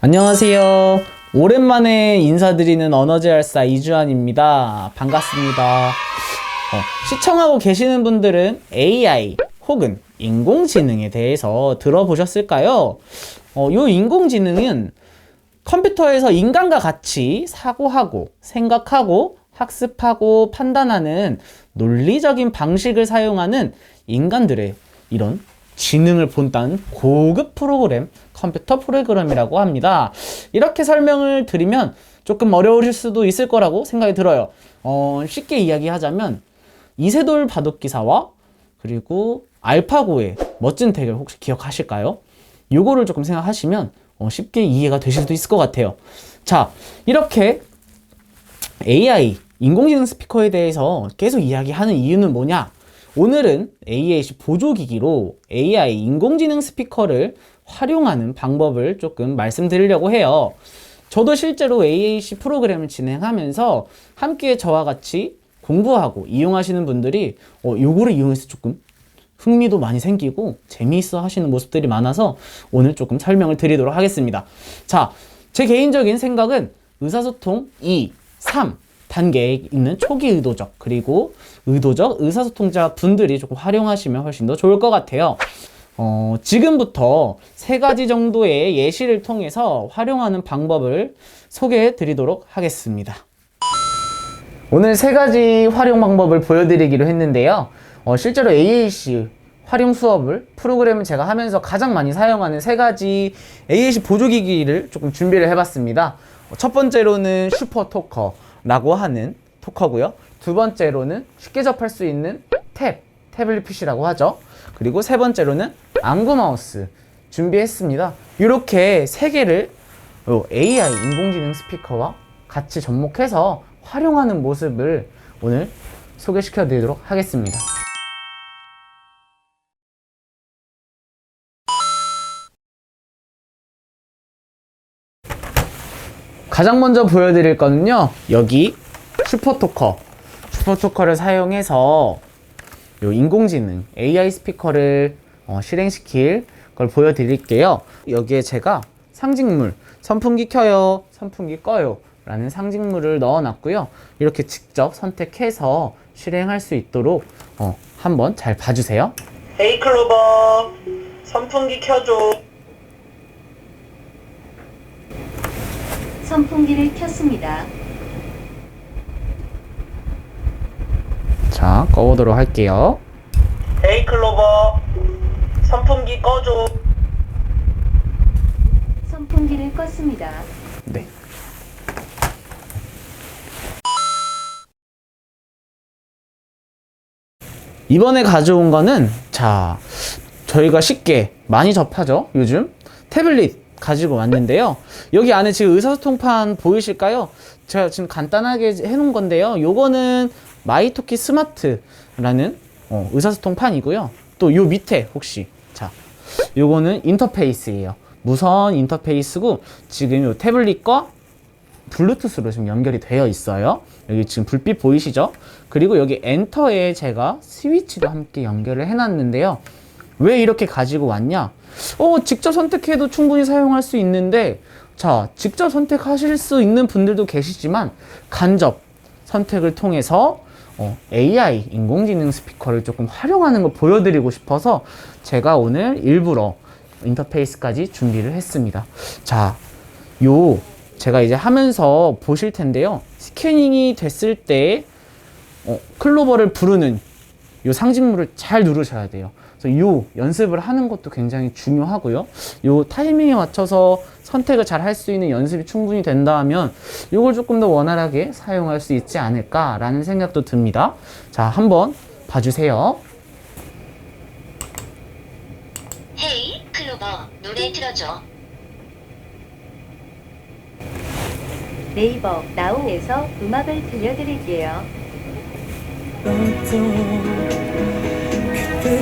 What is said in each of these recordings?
안녕하세요. 오랜만에 인사드리는 언어제알사 이주환입니다. 반갑습니다. 어, 시청하고 계시는 분들은 AI 혹은 인공지능에 대해서 들어보셨을까요? 어, 요 인공지능은 컴퓨터에서 인간과 같이 사고하고 생각하고 학습하고 판단하는 논리적인 방식을 사용하는 인간들의 이런 지능을 본딴 고급 프로그램, 컴퓨터 프로그램이라고 합니다. 이렇게 설명을 드리면 조금 어려우실 수도 있을 거라고 생각이 들어요. 어, 쉽게 이야기하자면 이세돌 바둑기사와 그리고 알파고의 멋진 대결 혹시 기억하실까요? 요거를 조금 생각하시면 어, 쉽게 이해가 되실 수도 있을 것 같아요. 자, 이렇게 AI, 인공지능 스피커에 대해서 계속 이야기하는 이유는 뭐냐? 오늘은 AAC 보조기기로 AI, 인공지능 스피커를 활용하는 방법을 조금 말씀드리려고 해요. 저도 실제로 AAC 프로그램을 진행하면서 함께 저와 같이 공부하고 이용하시는 분들이 어, 요거를 이용해서 조금 흥미도 많이 생기고 재미있어 하시는 모습들이 많아서 오늘 조금 설명을 드리도록 하겠습니다. 자, 제 개인적인 생각은 의사소통 2, 3 단계에 있는 초기 의도적 그리고 의도적 의사소통자 분들이 조금 활용하시면 훨씬 더 좋을 것 같아요. 어, 지금부터 세 가지 정도의 예시를 통해서 활용하는 방법을 소개해 드리도록 하겠습니다. 오늘 세 가지 활용 방법을 보여드리기로 했는데요. 어, 실제로 AAC 활용 수업을 프로그램을 제가 하면서 가장 많이 사용하는 세 가지 AAC 보조기기를 조금 준비를 해봤습니다. 어, 첫 번째로는 슈퍼 토커 라고 하는 토커고요. 두 번째로는 쉽게 접할 수 있는 탭, 태블릿 PC라고 하죠. 그리고 세 번째로는 안구 마우스 준비했습니다. 이렇게 세 개를 요 AI 인공지능 스피커와 같이 접목해서 활용하는 모습을 오늘 소개시켜 드리도록 하겠습니다. 가장 먼저 보여드릴 거는요, 여기 슈퍼토커. 슈퍼토커를 사용해서 요 인공지능 AI 스피커를 어, 실행시킬 걸 보여드릴게요. 여기에 제가 상징물, 선풍기 켜요, 선풍기 꺼요 라는 상징물을 넣어놨고요. 이렇게 직접 선택해서 실행할 수 있도록 어, 한번 잘 봐주세요. 헤이 클로버 선풍기 켜줘 선풍기를 켰습니다. 자, 꺼보도록 할게요. 헤이 클로버 선풍기 꺼줘 선풍기를 껐습니다. 네. 이번에 가져온 거는 자 저희가 쉽게 많이 접하죠 요즘 태블릿 가지고 왔는데요 여기 안에 지금 의사소통판 보이실까요 제가 지금 간단하게 해놓은 건데요 요거는 마이토키 스마트라는 어, 의사소통판이고요 또 요 밑에 혹시 자 요거는 인터페이스예요 무선 인터페이스고 지금 요 태블릿과 블루투스로 지금 연결이 되어 있어요. 여기 지금 불빛 보이시죠? 그리고 여기 엔터에 제가 스위치도 함께 연결을 해놨는데요. 왜 이렇게 가지고 왔냐? 어, 직접 선택해도 충분히 사용할 수 있는데, 자, 직접 선택하실 수 있는 분들도 계시지만, 간접 선택을 통해서 어, AI 인공지능 스피커를 조금 활용하는 걸 보여드리고 싶어서 제가 오늘 일부러 인터페이스까지 준비를 했습니다. 자, 요 제가 이제 하면서 보실 텐데요. 스캐닝이 됐을 때 어, 클로버를 부르는 요 상징물을 잘 누르셔야 돼요. 그래서 요 연습을 하는 것도 굉장히 중요하고요. 요 타이밍에 맞춰서 선택을 잘 할 수 있는 연습이 충분히 된다면 요걸 조금 더 원활하게 사용할 수 있지 않을까라는 생각도 듭니다. 자, 한번 봐주세요. 헤이 클로버 노래 틀어줘 네이버 나우에서 음악을 들려드릴게요.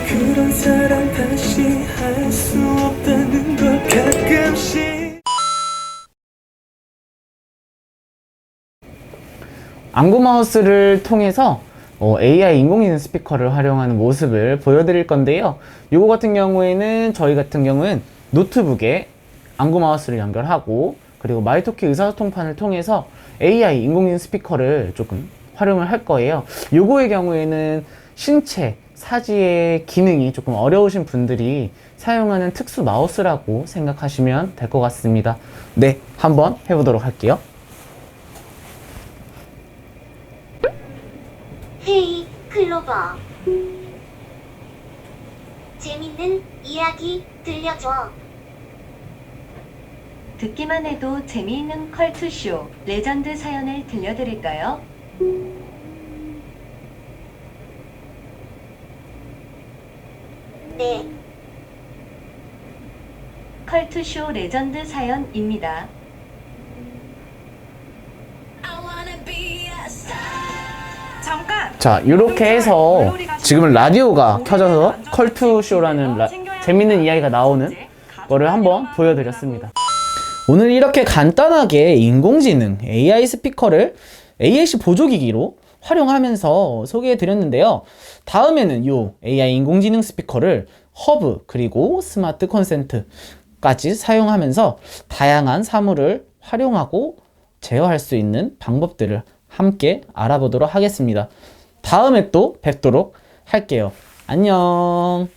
그런 사랑 다시 할 수 없다는 걸 가끔씩 안구 마우스를 통해서 어, AI 인공지능 스피커를 활용하는 모습을 보여드릴 건데요. 이거 같은 경우에는 저희 같은 경우는 노트북에 안구 마우스를 연결하고 그리고 마이토키 의사소통판을 통해서 AI 인공지능 스피커를 조금 활용을 할 거예요. 요거의 경우에는 신체 사지의 기능이 조금 어려우신 분들이 사용하는 특수 마우스라고 생각하시면 될 것 같습니다. 네, 한번 해보도록 할게요. 헤이 클로버 재밌는 이야기 들려줘 듣기만 해도 재미있는 컬투쇼 레전드 사연을 들려드릴까요? 네 컬투쇼 레전드 사연입니다. 자, 이렇게 해서 지금은 라디오가 켜져서 컬투쇼라는 라- 재밌는 이야기가 나오는 거를 한번 보여드렸습니다. 오늘 이렇게 간단하게 인공지능 AI 스피커를 AAC 보조기기로 활용하면서 소개해 드렸는데요. 다음에는 이 AI 인공지능 스피커를 허브 그리고 스마트 콘센트까지 사용하면서 다양한 사물을 활용하고 제어할 수 있는 방법들을 함께 알아보도록 하겠습니다. 다음에 또 뵙도록 할게요. 안녕.